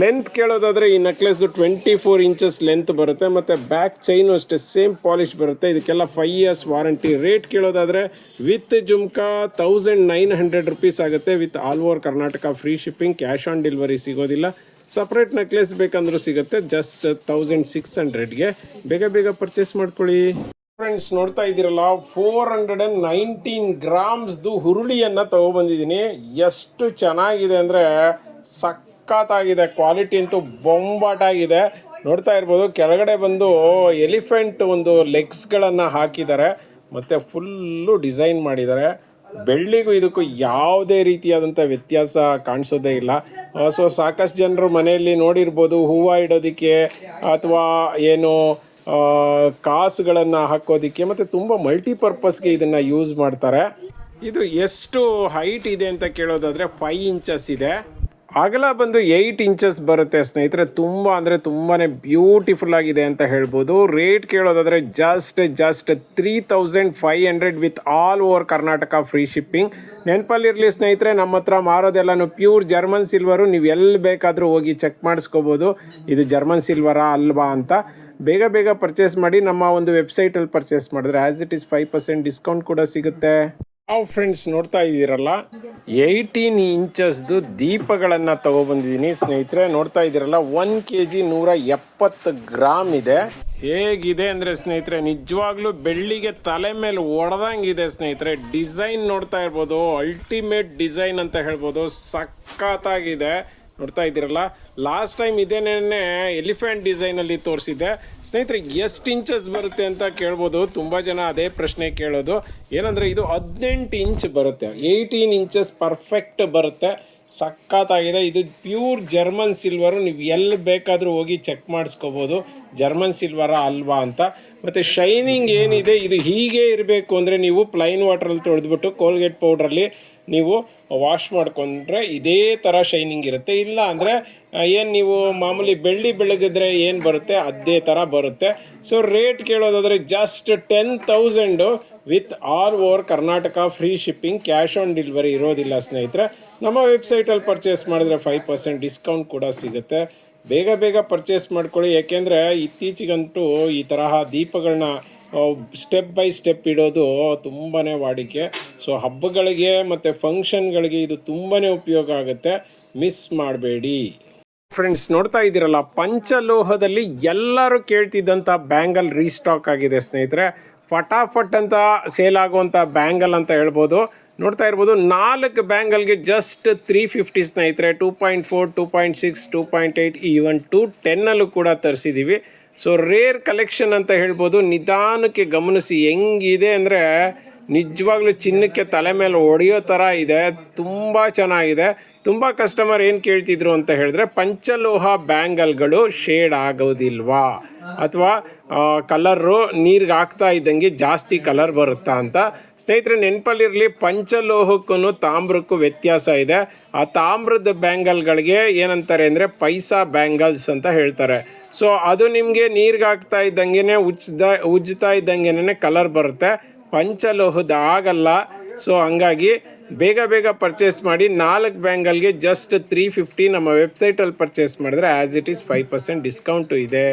ಲೆಂತ್ ಕೇಳೋದಾದ್ರೆ ಈ ನೆಕ್ಲೆಸ್ದು ಟ್ವೆಂಟಿ ಫೋರ್ ಇಂಚಸ್ ಲೆಂತ್ ಬರುತ್ತೆ, ಮತ್ತು ಬ್ಯಾಕ್ ಚೈನು ಅಷ್ಟೇ ಸೇಮ್ ಪಾಲಿಶ್ ಬರುತ್ತೆ. ಇದಕ್ಕೆಲ್ಲ ಫೈವ್ ಇಯರ್ಸ್ ವಾರಂಟಿ ರೇಟ್ ಕೇಳೋದಾದರೆ with jhumka thousand nine hundred rupees ಆಗುತ್ತೆ. With all over Karnataka free shipping cash on delivery ಸಿಗೋದಿಲ್ಲ. ಸಪ್ರೇಟ್ ನೆಕ್ಲೆಸ್ ಬೇಕಂದ್ರೂ ಸಿಗುತ್ತೆ ಜಸ್ಟ್ ತೌಸಂಡ್ ಸಿಕ್ಸ್ ಹಂಡ್ರೆಡ್ಗೆ ಬೇಗ ಬೇಗ ಪರ್ಚೇಸ್ ಮಾಡ್ಕೊಳ್ಳಿ. ಫ್ರೆಂಡ್ಸ್ ನೋಡ್ತಾ ಇದ್ದೀರಲ್ಲ ಫೋರ್ ಹಂಡ್ರೆಡ್ ಆ್ಯಂಡ್ ನೈನ್ಟೀನ್ ಗ್ರಾಮ್ಸ್ದು ಹುರುಳಿಯನ್ನು ತಗೊಬಂದಿದ್ದೀನಿ. ಎಷ್ಟು ಚೆನ್ನಾಗಿದೆ ಅಂದರೆ ಸಖತ್ತಾಗಿದೆ. ಕ್ವಾಲಿಟಿ ಅಂತೂ ಬೊಂಬಾಟಾಗಿದೆ. ನೋಡ್ತಾ ಇರ್ಬೋದು, ಕೆಳಗಡೆ ಬಂದು ಎಲಿಫೆಂಟ್ ಒಂದು ಲೆಗ್ಸ್ಗಳನ್ನು ಹಾಕಿದ್ದಾರೆ. ಮತ್ತು ಫುಲ್ಲು ಡಿಸೈನ್ ಮಾಡಿದ್ದಾರೆ. ಬೆಳ್ಳಿಗೂ ಇದಕ್ಕೂ ಯಾವುದೇ ರೀತಿಯಾದಂಥ ವ್ಯತ್ಯಾಸ ಕಾಣಿಸೋದೇ ಇಲ್ಲ. ಸೊ ಸಾಕಷ್ಟು ಜನರು ಮನೆಯಲ್ಲಿ ನೋಡಿರ್ಬೋದು, ಹೂವು ಇಡೋದಕ್ಕೆ ಅಥವಾ ಏನು ಕಾಸುಗಳನ್ನು ಹಾಕೋದಕ್ಕೆ ಮತ್ತು ತುಂಬ ಮಲ್ಟಿಪರ್ಪಸ್ಗೆ ಇದನ್ನು ಯೂಸ್ ಮಾಡ್ತಾರೆ. ಇದು ಎಷ್ಟು ಹೈಟ್ ಇದೆ ಅಂತ ಕೇಳೋದಾದರೆ ಫೈವ್ ಇಂಚಸ್ ಇದೆ. ಅಗಲ ಬಂದು ಏಯ್ಟ್ ಇಂಚಸ್ ಬರುತ್ತೆ ಸ್ನೇಹಿತರೆ. ತುಂಬ ಅಂದರೆ ತುಂಬಾ ಬ್ಯೂಟಿಫುಲ್ ಆಗಿದೆ ಅಂತ ಹೇಳ್ಬೋದು. Rate ಕೇಳೋದಾದರೆ just just three thousand five hundred with all over Karnataka free shipping ನೆನಪಲ್ಲಿರಲಿ ಸ್ನೇಹಿತರೆ, ನಮ್ಮ ಹತ್ರ ಮಾರೋದೆಲ್ಲನೂ ಪ್ಯೂರ್ ಜರ್ಮನ್ ಸಿಲ್ವರು ನೀವು ಎಲ್ಲಿ ಬೇಕಾದರೂ ಹೋಗಿ ಚೆಕ್ ಮಾಡಿಸ್ಕೋಬೋದು. ಇದು ಜರ್ಮನ್ ಸಿಲ್ವರಾ ಅಲ್ವಾ ಅಂತ. ಬೇಗ ಬೇಗ ಪರ್ಚೇಸ್ ಮಾಡಿ, ನಮ್ಮ ಒಂದು ವೆಬ್ಸೈಟಲ್ಲಿ ಪರ್ಚೇಸ್ ಮಾಡಿದ್ರೆ as it is five percent discount ಕೂಡ ಸಿಗುತ್ತೆ. ನಾವು ಫ್ರೆಂಡ್ಸ್ ನೋಡ್ತಾ ಇದ್ದೀರಲ್ಲ? ಏಯ್ಟೀನ್ ಇಂಚಸ್ದು ದೀಪಗಳನ್ನು ತಗೊಬಂದಿದ್ದೀನಿ ಸ್ನೇಹಿತರೆ, ನೋಡ್ತಾ ಇದ್ದೀರಲ್ಲ ಒನ್ ಕೆ ಜಿ ನೂರ ಎಪ್ಪತ್ತು ಗ್ರಾಮ್ ಇದೆ. ಹೇಗಿದೆ ಅಂದರೆ ಸ್ನೇಹಿತರೆ, ನಿಜವಾಗ್ಲೂ ಬೆಳ್ಳಿಗೆ ತಲೆ ಮೇಲೆ ಒಡೆದಂಗಿದೆ ಸ್ನೇಹಿತರೆ. ಡಿಸೈನ್ ನೋಡ್ತಾ ಇರ್ಬೋದು ಅಲ್ಟಿಮೇಟ್ ಡಿಸೈನ್ ಅಂತ ಹೇಳ್ಬೋದು, ಸಖತ್ತಾಗಿದೆ. ನೋಡ್ತಾ ಇದ್ದೀರಲ್ಲ? ಲಾಸ್ಟ್ ಟೈಮ್ ಇದೇನೇ ಎಲಿಫೆಂಟ್ ಡಿಸೈನಲ್ಲಿ ತೋರಿಸಿದ್ದೆ. ಸ್ನೇಹಿತರೆ, ಎಷ್ಟು ಇಂಚಸ್ ಬರುತ್ತೆ ಅಂತ ಕೇಳ್ಬೋದು. ತುಂಬ ಜನ ಅದೇ ಪ್ರಶ್ನೆ ಕೇಳೋದು. ಏನಂದರೆ, ಇದು ಹದಿನೆಂಟು ಇಂಚ್ ಬರುತ್ತೆ. ಏಯ್ಟೀನ್ ಇಂಚಸ್ ಪರ್ಫೆಕ್ಟ್ ಬರುತ್ತೆ. ಸಖತ್ತಾಗಿದೆ. ಇದು ಪ್ಯೂರ್ ಜರ್ಮನ್ ಸಿಲ್ವರು ನೀವು ಎಲ್ಲಿ ಬೇಕಾದರೂ ಹೋಗಿ ಚೆಕ್ ಮಾಡಿಸ್ಕೋಬೋದು. ಜರ್ಮನ್ ಸಿಲ್ವರ ಅಲ್ವಾ ಅಂತ. ಮತ್ತು ಶೈನಿಂಗ್ ಏನಿದೆ, ಇದು ಹೀಗೆ ಇರಬೇಕು ಅಂದರೆ ನೀವು ಪ್ಲೈನ್ ವಾಟ್ರಲ್ಲಿ ತೊಳೆದ್ಬಿಟ್ಟು ಕೋಲ್ಗೇಟ್ ಪೌಡ್ರಲ್ಲಿ ನೀವು ವಾಶ್ ಮಾಡಿಕೊಂಡ್ರೆ ಇದೇ ಥರ ಶೈನಿಂಗ್ ಇರುತ್ತೆ. ಇಲ್ಲ ಅಂದರೆ ಏನು ನೀವು ಮಾಮೂಲಿ ಬೆಳ್ಳಿ ಬೆಳಗಿದ್ರೆ ಏನು ಬರುತ್ತೆ, ಅದೇ ಥರ ಬರುತ್ತೆ. So rate ಕೇಳೋದಾದರೆ just ten thousand with all over Karnataka free shipping cash on delivery ಇರೋದಿಲ್ಲ ಸ್ನೇಹಿತರೆ. ನಮ್ಮ ವೆಬ್ಸೈಟಲ್ಲಿ ಪರ್ಚೇಸ್ ಮಾಡಿದ್ರೆ ಫೈವ್ ಪರ್ಸೆಂಟ್ ಡಿಸ್ಕೌಂಟ್ ಕೂಡ ಸಿಗುತ್ತೆ. ಬೇಗ ಬೇಗ ಪರ್ಚೇಸ್ ಮಾಡ್ಕೊಳ್ಳಿ. ಏಕೆಂದರೆ ಇತ್ತೀಚೆಗಂತೂ ಈ ತರಹ ದೀಪಗಳನ್ನ ಸ್ಟೆಪ್ ಬೈ ಸ್ಟೆಪ್ ಇಡೋದು ತುಂಬಾ ವಾಡಿಕೆ. ಸೊ ಹಬ್ಬಗಳಿಗೆ ಮತ್ತು ಫಂಕ್ಷನ್ಗಳಿಗೆ ಇದು ತುಂಬಾ ಉಪಯೋಗ ಆಗುತ್ತೆ. ಮಿಸ್ ಮಾಡಬೇಡಿ. ಫ್ರೆಂಡ್ಸ್ ನೋಡ್ತಾ ಇದ್ದೀರಲ್ಲ, ಪಂಚಲೋಹದಲ್ಲಿ ಎಲ್ಲರೂ ಕೇಳ್ತಿದ್ದಂಥ ಬ್ಯಾಂಗಲ್ ರೀಸ್ಟಾಕ್ ಆಗಿದೆ ಸ್ನೇಹಿತರೆ. ಫಟಾಫಟ್ ಅಂತ ಸೇಲ್ ಆಗುವಂಥ ಬ್ಯಾಂಗಲ್ ಅಂತ ಹೇಳ್ಬೋದು. ನೋಡ್ತಾ ಇರ್ಬೋದು, ನಾಲ್ಕು ಬ್ಯಾಂಗಲ್ಗೆ ಜಸ್ಟ್ ತ್ರೀ ಫಿಫ್ಟಿ ಸ್ನೇಹಿತರೆ. Two point four two point six two point eight even two ಟೆನ್ನಲ್ಲೂ ಕೂಡ ತರಿಸಿದ್ದೀವಿ ಸೊ ರೇರ್ ಕಲೆಕ್ಷನ್ ಅಂತ ಹೇಳ್ಬೋದು. ನಿಧಾನಕ್ಕೆ ಗಮನಿಸಿ ಹೆಂಗಿದೆ ಅಂದರೆ ನಿಜವಾಗ್ಲೂ ಚಿನ್ನಕ್ಕೆ ತಲೆ ಮೇಲೆ ಹೊಡೆಯೋ ಥರ ಇದೆ. ತುಂಬ ಚೆನ್ನಾಗಿದೆ. ತುಂಬ ಕಸ್ಟಮರ್ ಏನು ಕೇಳ್ತಿದ್ರು ಅಂತ ಹೇಳಿದ್ರೆ, ಪಂಚಲೋಹ ಬ್ಯಾಂಗಲ್ಗಳು ಶೇಡ್ ಆಗೋದಿಲ್ವಾ? ಅಥವಾ ಕಲರು ನೀರಿಗೆ ಹಾಕ್ತಾ ಇದ್ದಂಗೆ ಜಾಸ್ತಿ ಕಲರ್ ಬರುತ್ತಾ ಅಂತ. ಸ್ನೇಹಿತರೆ, ನೆನಪಲ್ಲಿರಲಿ ಪಂಚಲೋಹಕ್ಕೂ ತಾಮ್ರಕ್ಕೂ ವ್ಯತ್ಯಾಸ ಇದೆ. ಆ ತಾಮ್ರದ ಬ್ಯಾಂಗಲ್ಗಳಿಗೆ ಏನಂತಾರೆ ಅಂದರೆ ಪೈಸಾ ಬ್ಯಾಂಗಲ್ಸ್ ಅಂತ ಹೇಳ್ತಾರೆ. ಸೊ ಅದು ನಿಮಗೆ ನೀರಿಗೆ ಹಾಕ್ತಾ ಇದ್ದಂಗೆ ಉಜ್ದ ಇದ್ದಂಗೆ ಕಲರ್ ಬರುತ್ತೆ. ಪಂಚಲೋಹದ ಆಗಲ್ಲ. ಸೊ ಹಂಗಾಗಿ ಬೇಗ ಬೇಗ ಪರ್ಚೇಸ್ ಮಾಡಿ ನಾಲ್ಕು ಬ್ಯಾಂಗಲ್ಗೆ ಜಸ್ಟ್ ತ್ರೀ ಫಿಫ್ಟಿ ನಮ್ಮ ವೆಬ್ಸೈಟಲ್ಲಿ ಪರ್ಚೇಸ್ ಮಾಡಿದ್ರೆ as it is five percent discount ಇದೆ.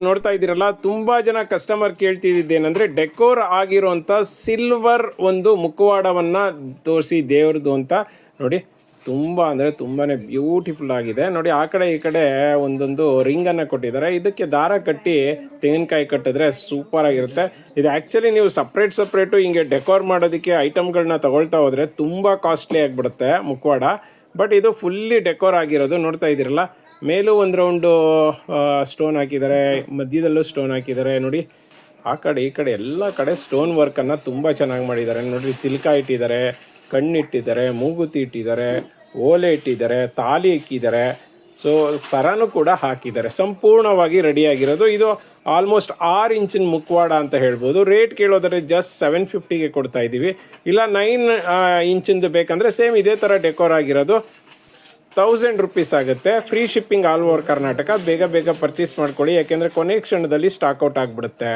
ನೋಡ್ತಾ ಇದ್ದೀರಲ್ಲ, ತುಂಬ ಜನ ಕಸ್ಟಮರ್ ಕೇಳ್ತಿದ್ದೇನೆಂದರೆ ಡೆಕೋರ್ ಆಗಿರೋಂಥ ಸಿಲ್ವರ್ ಒಂದು ಮುಖವಾಡವನ್ನು ತೋರಿಸಿ ದೇವ್ರದ್ದು ಅಂತ. ನೋಡಿ ತುಂಬ ಅಂದರೆ ತುಂಬಾ ಬ್ಯೂಟಿಫುಲ್ ಆಗಿದೆ. ನೋಡಿ, ಆ ಕಡೆ ಈ ಕಡೆ ಒಂದೊಂದು ರಿಂಗನ್ನು ಕೊಟ್ಟಿದ್ದಾರೆ. ಇದಕ್ಕೆ ದಾರ ಕಟ್ಟಿ ತೆಂಗಿನಕಾಯಿ ಕಟ್ಟಿದ್ರೆ ಸೂಪರ್ ಆಗಿರುತ್ತೆ. ಇದು ಆ್ಯಕ್ಚುಲಿ ನೀವು ಸಪ್ರೇಟ್ ಸಪ್ರೇಟು ಹಿಂಗೆ ಡೆಕೋರ್ ಮಾಡೋದಕ್ಕೆ ಐಟಮ್ಗಳನ್ನ ತಗೊಳ್ತಾ ಹೋದರೆ ತುಂಬ ಕಾಸ್ಟ್ಲಿ ಆಗಿಬಿಡುತ್ತೆ ಮುಖವಾಡ ಬಟ್ ಇದು ಫುಲ್ಲಿ ಡೆಕೋರ್ ಆಗಿರೋದು ನೋಡ್ತಾ ಇದ್ದೀರಲ್ಲ? ಮೇಲೂ ಒಂದು ರೌಂಡು ಸ್ಟೋನ್ ಹಾಕಿದ್ದಾರೆ. ಮಧ್ಯದಲ್ಲೂ ಸ್ಟೋನ್ ಹಾಕಿದ್ದಾರೆ. ನೋಡಿ, ಆ ಕಡೆ, ಈ ಕಡೆ ಎಲ್ಲ ಕಡೆ ಸ್ಟೋನ್ ವರ್ಕನ್ನು ತುಂಬ ಚೆನ್ನಾಗಿ ಮಾಡಿದ್ದಾರೆ. ನೋಡಿ ತಿಲ್ಕ ಇಟ್ಟಿದ್ದಾರೆ, ಕಣ್ಣಿಟ್ಟಿದ್ದಾರೆ, ಮೂಗುತಿ ಇಟ್ಟಿದ್ದಾರೆ. ಓಲೆ ಇಟ್ಟಿದ್ದಾರೆ, ತಾಲಿ ಇಕ್ಕಿದ್ದಾರೆ. ಸೊ ಸರನು ಕೂಡ ಹಾಕಿದ್ದಾರೆ. ಸಂಪೂರ್ಣವಾಗಿ ರೆಡಿಯಾಗಿರೋದು. ಇದು ಆಲ್ಮೋಸ್ಟ್ ಆರು ಇಂಚಿನ ಮುಖವಾಡ ಅಂತ ಹೇಳ್ಬೋದು. ರೇಟ್ ಕೇಳೋದ್ರೆ ಜಸ್ಟ್ ಸೆವೆನ್ ಫಿಫ್ಟಿಗೆ ಕೊಡ್ತಾ ಇದ್ದೀವಿ. ಇಲ್ಲ ನೈನ್ ಇಂಚಿಂದು ಬೇಕಂದರೆ ಸೇಮ್ ಇದೇ ಥರ ಡೆಕೋರ್ ಆಗಿರೋದು. ತೌಸಂಡ್ ರುಪೀಸ್ ಆಗುತ್ತೆ. Free shipping all over Karnataka ಬೇಗ ಬೇಗ ಪರ್ಚೇಸ್ ಮಾಡ್ಕೊಳ್ಳಿ. ಯಾಕೆಂದರೆ ಕೊನೆ ಕ್ಷಣದಲ್ಲಿ ಸ್ಟಾಕ್ ಔಟ್ ಆಗಿಬಿಡುತ್ತೆ.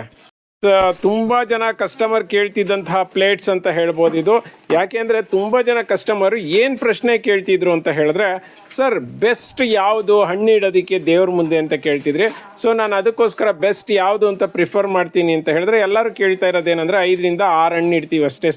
ತುಂಬ ಜನ ಕಸ್ಟಮರ್ ಕೇಳ್ತಿದ್ದಂತಹ ಪ್ಲೇಟ್ಸ್ ಅಂತ ಹೇಳ್ಬೋದು ಇದು. ಯಾಕೆಂದರೆ ತುಂಬ ಜನ ಕಸ್ಟಮರ್ ಏನು ಪ್ರಶ್ನೆ ಕೇಳ್ತಿದ್ರು ಅಂತ ಹೇಳಿದ್ರೆ ಸರ್ ಬೆಸ್ಟ್ ಯಾವುದು? ಹಣ್ಣು ಇಡೋದಕ್ಕೆ ದೇವ್ರ ಮುಂದೆ ಅಂತ ಕೇಳ್ತಿದ್ರಿ. ಸೊ ನಾನು ಅದಕ್ಕೋಸ್ಕರ ಬೆಸ್ಟ್ ಯಾವುದು ಅಂತ ಪ್ರಿಫರ್ ಮಾಡ್ತೀನಿ ಅಂತ ಹೇಳಿದ್ರೆ, ಎಲ್ಲರೂ ಕೇಳ್ತಾ ಇರೋದೇನೆಂದರೆ ಐದರಿಂದ ಆರು ಹಣ್ಣು ಇಡ್ತೀವಿ ಅಷ್ಟೇ.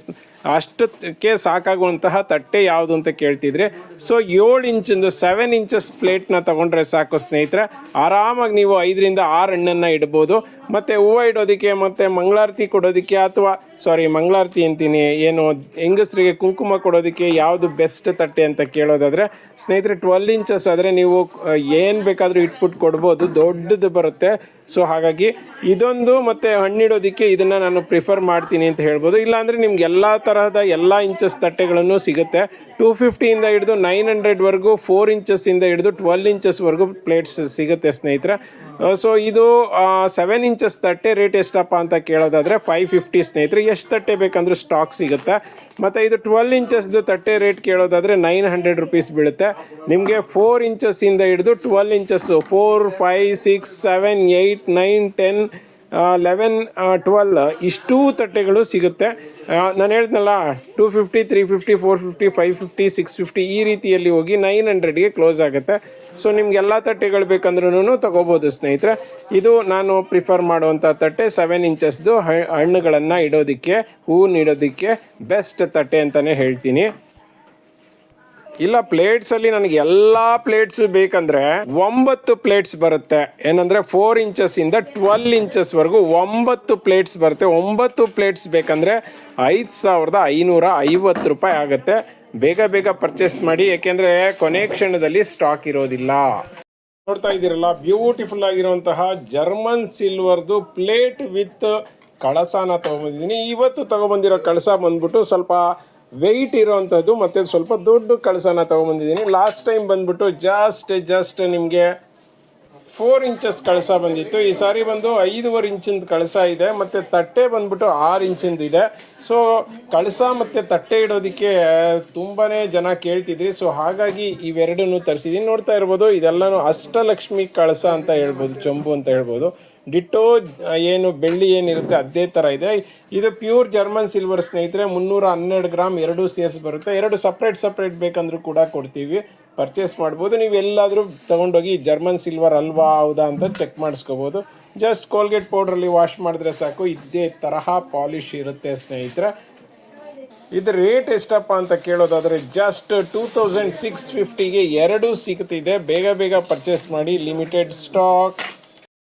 ಅಷ್ಟಕ್ಕೆ ಸಾಕಾಗುವಂತಹ ತಟ್ಟೆ ಯಾವುದು ಅಂತ ಕೇಳ್ತಿದ್ರೆ ಸೊ ಏಳು ಇಂಚಿಂದು ಸೆವೆನ್ ಇಂಚಸ್ ಪ್ಲೇಟ್ನ ತಗೊಂಡ್ರೆ ಸಾಕು ಸ್ನೇಹಿತರೆ. ಆರಾಮಾಗಿ ನೀವು ಐದರಿಂದ ಆರು ಹಣ್ಣನ್ನು ಇಡ್ಬೋದು. ಮತ್ತು ಹೂವು ಇಡೋದಕ್ಕೆ ಮತ್ತು ಮಂಗಳಾರತಿ ಕೊಡೋದಕ್ಕೆ ಅಥವಾ ಸಾರಿ ಮಂಗಳಾರತಿ ಅಂತೀನಿ, ಏನು ಹೆಂಗಸರಿಗೆ ಕುಂಕುಮ ಕೊಡೋದಕ್ಕೆ ಯಾವುದು ಬೆಸ್ಟ್ ತಟ್ಟೆ ಅಂತ ಕೇಳೋದಾದರೆ, ಸ್ನೇಹಿತರೆ ಟ್ವೆಲ್ ಇಂಚಸ್ ಆದರೆ ನೀವು ಏನು ಬೇಕಾದರೂ ಇಟ್ಬಿಟ್ಟು ಕೊಡ್ಬೋದು, ದೊಡ್ಡದು ಬರುತ್ತೆ. ಸೊ ಹಾಗಾಗಿ ಇದೊಂದು ಮತ್ತು ಹಣ್ಣಿಡೋದಕ್ಕೆ ಇದನ್ನು ನಾನು ಪ್ರಿಫರ್ ಮಾಡ್ತೀನಿ ಅಂತ ಹೇಳ್ಬೋದು. ಇಲ್ಲಾಂದರೆ ನಿಮ್ಗೆ ಎಲ್ಲ ತರಹದ ಎಲ್ಲ ಇಂಚಸ್ ತಟ್ಟೆಗಳನ್ನು ಸಿಗುತ್ತೆ. ಟೂ ಫಿಫ್ಟಿಯಿಂದ ಹಿಡಿದು ನೈನ್ ಹಂಡ್ರೆಡ್ವರೆಗೂ ಫೋರ್ ಇಂಚಸ್ಸಿಂದ ಹಿಡಿದು ಟ್ವೆಲ್ ಇಂಚಸ್ವರೆಗೂ ಪ್ಲೇಟ್ಸ್ ಸಿಗುತ್ತೆ ಸ್ನೇಹಿತರೆ. ಸೊ ಇದು ಸೆವೆನ್ ಇಂಚಸ್ ತಟ್ಟೆ ರೇಟ್ ಎಷ್ಟಪ್ಪ ಅಂತ ಕೇಳೋದಾದರೆ ಫೈವ್ ಫಿಫ್ಟಿ ಸ್ನೇಹಿತರೆ. ಎಷ್ಟು ತಟ್ಟೆ ಬೇಕಂದ್ರೂ ಸ್ಟಾಕ್ ಸಿಗುತ್ತೆ. ಮತ್ತು ಇದು ಟ್ವೆಲ್ ಇಂಚಸ್ದು ತಟ್ಟೆ ರೇಟ್ ಕೇಳೋದಾದರೆ ನೈನ್ ಹಂಡ್ರೆಡ್ ರುಪೀಸ್ ಬೀಳುತ್ತೆ. ನಿಮಗೆ ಫೋರ್ ಇಂಚಸ್ಸಿಂದ ಹಿಡಿದು twelve inches four five six seven eight nine ten eleven twelve ಇಷ್ಟೂ ತಟ್ಟೆಗಳು ಸಿಗುತ್ತೆ. ನಾನು ಹೇಳಿದ್ನಲ್ಲ two fifty three fifty four fifty five fifty six fifty ಈ ರೀತಿಯಲ್ಲಿ ಹೋಗಿ ನೈನ್ ಹಂಡ್ರೆಡ್ಗೆ ಕ್ಲೋಸ್ ಆಗುತ್ತೆ. ಸೊ ನಿಮ್ಗೆ ಎಲ್ಲ ತಟ್ಟೆಗಳು ಬೇಕಂದ್ರೂ ತೊಗೋಬೋದು ಸ್ನೇಹಿತರೆ. ಇದು ನಾನು ಪ್ರಿಫರ್ ಮಾಡುವಂಥ ತಟ್ಟೆ ಸೆವೆನ್ ಇಂಚಸ್ದು ಹಣ್ಣುಗಳನ್ನು ಇಡೋದಕ್ಕೆ ಹೂವು ನೀಡೋದಕ್ಕೆ ಬೆಸ್ಟ್ ತಟ್ಟೆ ಅಂತಲೇ ಹೇಳ್ತೀನಿ. ಇಲ್ಲ ಪ್ಲೇಟ್ಸ್ ಅಲ್ಲಿ ನನಗೆ ಎಲ್ಲಾ ಪ್ಲೇಟ್ಸ್ ಬೇಕಂದ್ರೆ ಒಂಬತ್ತು ಪ್ಲೇಟ್ಸ್ ಬರುತ್ತೆ. ಏನಂದ್ರೆ ಫೋರ್ ಇಂಚಸ್ ಇಂದ ಟ್ವೆಲ್ ಇಂಚಸ್ ವರೆಗೂ ಒಂಬತ್ತು ಪ್ಲೇಟ್ಸ್ ಬರುತ್ತೆ. ಒಂಬತ್ತು ಪ್ಲೇಟ್ಸ್ ಬೇಕಂದ್ರೆ ಐದು ಸಾವಿರದ ಐನೂರ ಐವತ್ತು ರೂಪಾಯಿ ಆಗುತ್ತೆ. ಬೇಗ ಬೇಗ ಪರ್ಚೇಸ್ ಮಾಡಿ ಯಾಕೆಂದ್ರೆ ಕೊನೆ ಕ್ಷಣದಲ್ಲಿ ಸ್ಟಾಕ್ ಇರೋದಿಲ್ಲ. ನೋಡ್ತಾ ಇದ್ದೀರಲ್ಲ ಬ್ಯೂಟಿಫುಲ್ ಆಗಿರುವಂತಹ ಜರ್ಮನ್ ಸಿಲ್ವರ್ದು ಪ್ಲೇಟ್ ವಿತ್ ಕಳಸಾನ ತಗೊಂಡ್ಬಂದಿದ್ದೀನಿ ಇವತ್ತು ತಗೊಬಂದಿರೋ ಕಳಸ ಬಂದ್ಬಿಟ್ಟು ಸ್ವಲ್ಪ ವೆಯ್ಟ್ ಇರೋವಂಥದ್ದು ಮತ್ತು ಸ್ವಲ್ಪ ದೊಡ್ಡ ಕಳಸನ ತೊಗೊಂಬಂದಿದ್ದೀನಿ. ಲಾಸ್ಟ್ ಟೈಮ್ ಬಂದ್ಬಿಟ್ಟು ಜಸ್ಟ್ ಜಸ್ಟ್ ನಿಮಗೆ ಫೋರ್ ಇಂಚಸ್ ಕಳಸ ಬಂದಿತ್ತು. ಈ ಸಾರಿ ಬಂದು ಐದೂವರೆ ಇಂಚಿಂದು ಕಳಸ ಇದೆ. ಮತ್ತು ತಟ್ಟೆ ಬಂದ್ಬಿಟ್ಟು ಆರು ಇಂಚಿಂದ ಇದೆ. ಸೊ ಕಳಸ ಮತ್ತು ತಟ್ಟೆ ಇಡೋದಕ್ಕೆ ತುಂಬಾ ಜನ ಕೇಳ್ತಿದ್ರಿ. ಸೊ ಹಾಗಾಗಿ ಇವೆರಡನ್ನು ತರಿಸಿದ್ದೀನಿ ನೋಡ್ತಾ ಇರ್ಬೋದು, ಇದೆಲ್ಲನೂ ಅಷ್ಟಲಕ್ಷ್ಮಿ ಕಳಸ ಅಂತ ಹೇಳ್ಬೋದು, ಚೊಂಬು ಅಂತ ಹೇಳ್ಬೋದು. ಡಿಟ್ಟೋ ಏನು ಬೆಳ್ಳಿ ಏನಿರುತ್ತೆ ಅದೇ ಥರ ಇದೆ. ಇದು ಪ್ಯೂರ್ ಜರ್ಮನ್ ಸಿಲ್ವರ್ ಸ್ನೇಹಿತರೆ, ಮುನ್ನೂರ ಹನ್ನೆರಡು ಗ್ರಾಮ್ ಎರಡು ಸೇರ್ಸ್ ಬರುತ್ತೆ. ಎರಡು ಸಪ್ರೇಟ್ ಸಪ್ರೇಟ್ ಬೇಕಂದ್ರೂ ಕೂಡ ಕೊಡ್ತೀವಿ. ಪರ್ಚೇಸ್ ಮಾಡ್ಬೋದು. ನೀವು ಎಲ್ಲಾದರೂ ತೊಗೊಂಡೋಗಿ ಜರ್ಮನ್ ಸಿಲ್ವರ್ ಅಲ್ವಾ, ಹೌದಾ ಅಂತ ಚೆಕ್ ಮಾಡಿಸ್ಕೋಬೋದು. ಜಸ್ಟ್ ಕೋಲ್ಗೇಟ್ ಪೌಡ್ರಲ್ಲಿ ವಾಶ್ ಮಾಡಿದ್ರೆ ಸಾಕು. ಇದೇ ತರಹ ಪಾಲಿಶ್ ಇರುತ್ತೆ ಸ್ನೇಹಿತರೆ. ಇದು ರೇಟ್ ಎಷ್ಟಪ್ಪ ಅಂತ ಕೇಳೋದಾದರೆ ಜಸ್ಟ್ ಟೂ ತೌಸಂಡ್ ಸಿಕ್ಸ್ ಫಿಫ್ಟಿಗೆ ಎರಡು ಸಿಗ್ತಿದೆ. ಬೇಗ ಬೇಗ ಪರ್ಚೇಸ್ ಮಾಡಿ. Limited stock